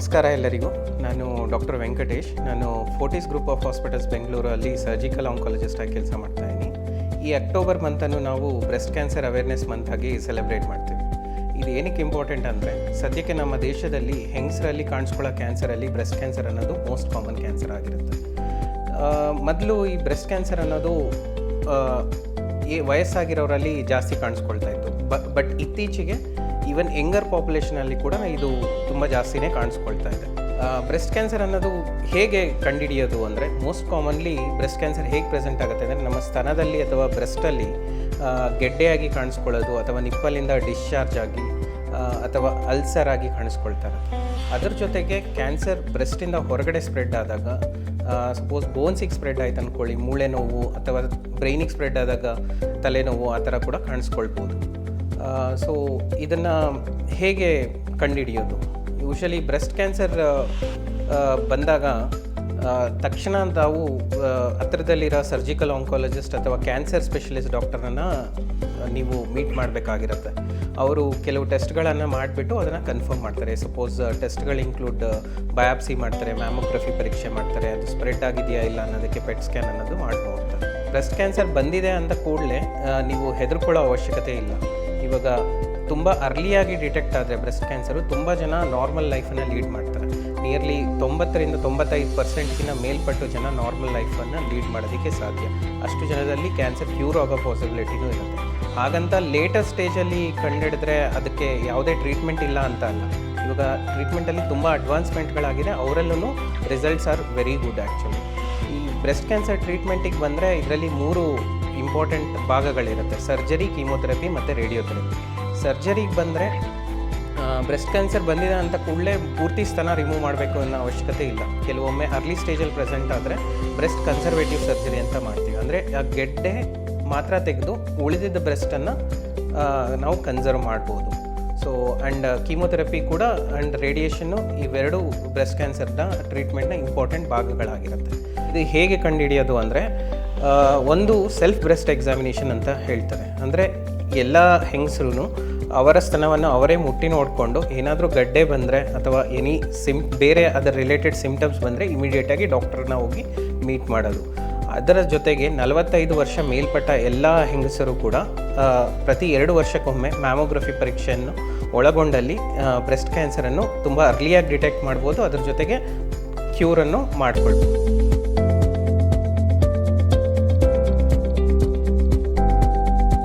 ನಮಸ್ಕಾರ ಎಲ್ಲರಿಗೂ. ನಾನು ಡಾಕ್ಟರ್ ವೆಂಕಟೇಶ್. ನಾನು ಫೋರ್ಟಿಸ್ ಗ್ರೂಪ್ ಆಫ್ ಹಾಸ್ಪಿಟಲ್ಸ್ ಬೆಂಗಳೂರಲ್ಲಿ ಸರ್ಜಿಕಲ್ ಆಂಕಾಲಜಿಸ್ಟ್ ಆಗಿ ಕೆಲಸ ಮಾಡ್ತಾ ಇದ್ದೀನಿ. ಈ ಅಕ್ಟೋಬರ್ ಮಂತನ್ನು ನಾವು ಬ್ರೆಸ್ಟ್ ಕ್ಯಾನ್ಸರ್ ಅವೇರ್ನೆಸ್ ಮಂತ್ ಆಗಿ ಸೆಲೆಬ್ರೇಟ್ ಮಾಡ್ತೀವಿ. ಇದು ಏನಕ್ಕೆ ಇಂಪಾರ್ಟೆಂಟ್ ಅಂದರೆ, ಸದ್ಯಕ್ಕೆ ನಮ್ಮ ದೇಶದಲ್ಲಿ ಹೆಂಗಸರಲ್ಲಿ ಕಾಣಿಸ್ಕೊಳ್ಳೋ ಕ್ಯಾನ್ಸರಲ್ಲಿ ಬ್ರೆಸ್ಟ್ ಕ್ಯಾನ್ಸರ್ ಅನ್ನೋದು ಮೋಸ್ಟ್ ಕಾಮನ್ ಕ್ಯಾನ್ಸರ್ ಆಗಿರುತ್ತೆ. ಮೊದಲು ಈ ಬ್ರೆಸ್ಟ್ ಕ್ಯಾನ್ಸರ್ ಅನ್ನೋದು ಈ ವಯಸ್ಸಾಗಿರೋರಲ್ಲಿ ಜಾಸ್ತಿ ಕಾಣಿಸ್ಕೊಳ್ತಾ ಇತ್ತು. ಬಟ್ ಇತ್ತೀಚೆಗೆ ಈವನ್ ಯಂಗರ್ ಪಾಪ್ಯುಲೇಷನಲ್ಲಿ ಕೂಡ ಇದು ತುಂಬ ಜಾಸ್ತಿನೇ ಕಾಣಿಸ್ಕೊಳ್ತಾ ಇದೆ. ಬ್ರೆಸ್ಟ್ ಕ್ಯಾನ್ಸರ್ ಅನ್ನೋದು ಹೇಗೆ ಕಂಡುಹಿಡಿಯೋದು ಅಂದರೆ ಮೋಸ್ಟ್ ಕಾಮನ್ಲಿ ಬ್ರೆಸ್ಟ್ ಕ್ಯಾನ್ಸರ್ ಹೇಗೆ ಪ್ರೆಸೆಂಟ್ ಆಗುತ್ತೆ ಅಂದರೆ ನಮ್ಮ ಸ್ತನದಲ್ಲಿ ಅಥವಾ ಬ್ರೆಸ್ಟಲ್ಲಿ ಗೆಡ್ಡೆಯಾಗಿ ಕಾಣಿಸ್ಕೊಳ್ಳೋದು ಅಥವಾ ನಿಪ್ಪಲಿಂದ ಡಿಸ್ಚಾರ್ಜ್ ಆಗಿ ಅಥವಾ ಅಲ್ಸರ್ ಆಗಿ ಕಾಣಿಸ್ಕೊಳ್ತಾ ಅದ್ರ ಜೊತೆಗೆ ಕ್ಯಾನ್ಸರ್ ಬ್ರೆಸ್ಟಿಂದ ಹೊರಗಡೆ ಸ್ಪ್ರೆಡ್ ಆದಾಗ ಸಪೋಸ್ ಬೋನ್ಸಿಗೆ ಸ್ಪ್ರೆಡ್ ಆಯ್ತು ಅಂದ್ಕೊಳ್ಳಿ ಮೂಳೆ ನೋವು ಅಥವಾ ಬ್ರೈನಿಗೆ ಸ್ಪ್ರೆಡ್ ಆದಾಗ ತಲೆನೋವು ಆ ಥರ ಕೂಡ ಕಾಣಿಸ್ಕೊಳ್ಬೋದು. ಸೊ ಇದನ್ನು ಹೇಗೆ ಕಂಡುಹಿಡಿಯೋದು? ಯೂಶಲಿ ಬ್ರೆಸ್ಟ್ ಕ್ಯಾನ್ಸರ್ ಬಂದಾಗ ತಕ್ಷಣ ತಾವು ಆ, ಹತ್ರದಲ್ಲಿರೋ ಸರ್ಜಿಕಲ್ ಆಂಕಾಲಜಿಸ್ಟ್ ಅಥವಾ ಕ್ಯಾನ್ಸರ್ ಸ್ಪೆಷಲಿಸ್ಟ್ ಡಾಕ್ಟರನ್ನು ನೀವು ಮೀಟ್ ಮಾಡಬೇಕಾಗಿರುತ್ತೆ. ಅವರು ಕೆಲವು ಟೆಸ್ಟ್ಗಳನ್ನು ಮಾಡಿಬಿಟ್ಟು ಅದನ್ನು ಕನ್ಫರ್ಮ್ ಮಾಡ್ತಾರೆ. ಸಪೋಸ್ ಟೆಸ್ಟ್ಗಳು ಇನ್ಕ್ಲೂಡ್ ಬಯಾಪ್ಸಿ ಮಾಡ್ತಾರೆ ಮ್ಯಾಮೋಗ್ರಫಿ ಪರೀಕ್ಷೆ ಮಾಡ್ತಾರೆ ಅದು ಸ್ಪ್ರೆಡ್ ಆಗಿದೆಯಾ ಇಲ್ಲ ಅನ್ನೋದಕ್ಕೆ ಪೆಟ್ ಸ್ಕ್ಯಾನ್ ಅನ್ನೋದು ಮಾಡ್ಬೋದು ಬ್ರೆಸ್ಟ್ ಕ್ಯಾನ್ಸರ್ ಬಂದಿದೆ ಅಂತ ಕೂಡಲೇ ನೀವು ಹೆದರ್ಕೊಳ್ಳೋ ಅವಶ್ಯಕತೆ ಇಲ್ಲ. ಇವಾಗ ತುಂಬ ಅರ್ಲಿಯಾಗಿ ಡಿಟೆಕ್ಟ್ ಆದರೆ ಬ್ರೆಸ್ಟ್ ಕ್ಯಾನ್ಸರು ತುಂಬ ಜನ ನಾರ್ಮಲ್ ಲೈಫನ್ನು ಲೀಡ್ ಮಾಡ್ತಾರೆ. ನಿಯರ್ಲಿ ತೊಂಬತ್ತರಿಂದ ತೊಂಬತ್ತೈದು ಪರ್ಸೆಂಟ್ಗಿಂತ ಮೇಲ್ಪಟ್ಟು ಜನ ನಾರ್ಮಲ್ ಲೈಫನ್ನು ಲೀಡ್ ಮಾಡೋದಕ್ಕೆ ಸಾಧ್ಯ. ಅಷ್ಟು ಜನದಲ್ಲಿ ಕ್ಯಾನ್ಸರ್ ಕ್ಯೂರ್ ಆಗೋ ಪಾಸಿಬಿಲಿಟಿನೂ ಇರುತ್ತೆ. ಹಾಗಂತ ಲೇಟೆಸ್ಟ್ ಸ್ಟೇಜಲ್ಲಿ ಕಂಡುಹಿಡಿದ್ರೆ ಅದಕ್ಕೆ ಯಾವುದೇ ಟ್ರೀಟ್ಮೆಂಟ್ ಇಲ್ಲ ಅಂತ ಅಲ್ಲ. ಇವಾಗ ಟ್ರೀಟ್ಮೆಂಟಲ್ಲಿ ತುಂಬ ಅಡ್ವಾನ್ಸ್ಮೆಂಟ್ಗಳಾಗಿದೆ ಅವರಲ್ಲೂ results are very good actually ಈ ಬ್ರೆಸ್ಟ್ ಕ್ಯಾನ್ಸರ್ ಟ್ರೀಟ್ಮೆಂಟಿಗೆ ಬಂದರೆ ಇದರಲ್ಲಿ ಮೂರು ಇಂಪಾರ್ಟೆಂಟ್ ಭಾಗಗಳಿರುತ್ತೆ. ಸರ್ಜರಿ, ಕೀಮೋಥೆರಪಿ ಮತ್ತು ರೇಡಿಯೋಥೆರಪಿ. ಸರ್ಜರಿಗೆ ಬಂದರೆ ಬ್ರೆಸ್ಟ್ ಕ್ಯಾನ್ಸರ್ ಬಂದಿದೆ ಅಂತ ಕೂಡಲೇ ಪೂರ್ತಿ ಸ್ತನ ರಿಮೂವ್ ಮಾಡಬೇಕು ಅನ್ನೋ ಅವಶ್ಯಕತೆ ಇಲ್ಲ. ಕೆಲವೊಮ್ಮೆ ಅರ್ಲಿ ಸ್ಟೇಜಲ್ಲಿ ಪ್ರೆಸೆಂಟ್ ಆದರೆ ಬ್ರೆಸ್ಟ್ ಕನ್ಸರ್ವೇಟಿವ್ ಸರ್ಜರಿ ಅಂತ ಮಾಡ್ತೀವಿ. ಅಂದರೆ ಆ ಗೆಡ್ಡೆ ಮಾತ್ರ ತೆಗೆದು ಉಳಿದಿದ್ದ ಬ್ರೆಸ್ಟನ್ನು ನಾವು ಕನ್ಸರ್ವ್ ಮಾಡ್ಬೋದು. ಸೊ ಆ್ಯಂಡ್ ಕೀಮೋಥೆರಪಿ ಕೂಡ ಆ್ಯಂಡ್ ರೇಡಿಯೇಷನ್ನು ಇವೆರಡು ಬ್ರೆಸ್ಟ್ ಕ್ಯಾನ್ಸರ್ನ ಟ್ರೀಟ್ಮೆಂಟ್ನ ಇಂಪಾರ್ಟೆಂಟ್ ಭಾಗಗಳಾಗಿರುತ್ತೆ. ಇದು ಹೇಗೆ ಕಂಡುಹಿಡಿಯೋದು ಅಂದರೆ ಒಂದು ಸೆಲ್ಫ್ ಬ್ರೆಸ್ಟ್ ಎಕ್ಸಾಮಿನೇಷನ್ ಅಂತ ಹೇಳ್ತಾರೆ. ಅಂದರೆ ಎಲ್ಲ ಹೆಂಗಸರು ಅವರ ಸ್ತನವನ್ನು ಅವರೇ ಮುಟ್ಟಿ ನೋಡಿಕೊಂಡು ಏನಾದರೂ ಗಡ್ಡೆ ಬಂದರೆ ಅಥವಾ ಎನಿ ಸಿಮ್, ಬೇರೆ ಅದರ ರಿಲೇಟೆಡ್ ಸಿಮ್ಟಮ್ಸ್ ಬಂದರೆ ಇಮಿಡಿಯೇಟಾಗಿ ಡಾಕ್ಟರ್ನ ಹೋಗಿ ಮೀಟ್ ಮಾಡೋದು. ಅದರ ಜೊತೆಗೆ ನಲವತ್ತೈದು ವರ್ಷ ಮೇಲ್ಪಟ್ಟ ಎಲ್ಲ ಹೆಂಗಸರು ಕೂಡ ಪ್ರತಿ ಎರಡು ವರ್ಷಕ್ಕೊಮ್ಮೆ ಮ್ಯಾಮೋಗ್ರಫಿ ಪರೀಕ್ಷೆಯನ್ನು ಒಳಗೊಂಡಲ್ಲಿ ಬ್ರೆಸ್ಟ್ ಕ್ಯಾನ್ಸರನ್ನು ತುಂಬ ಅರ್ಲಿಯಾಗಿ ಡಿಟೆಕ್ಟ್ ಮಾಡ್ಬೋದು. ಅದರ ಜೊತೆಗೆ ಕ್ಯೂರನ್ನು ಮಾಡ್ಕೊಳ್ಬೋದು.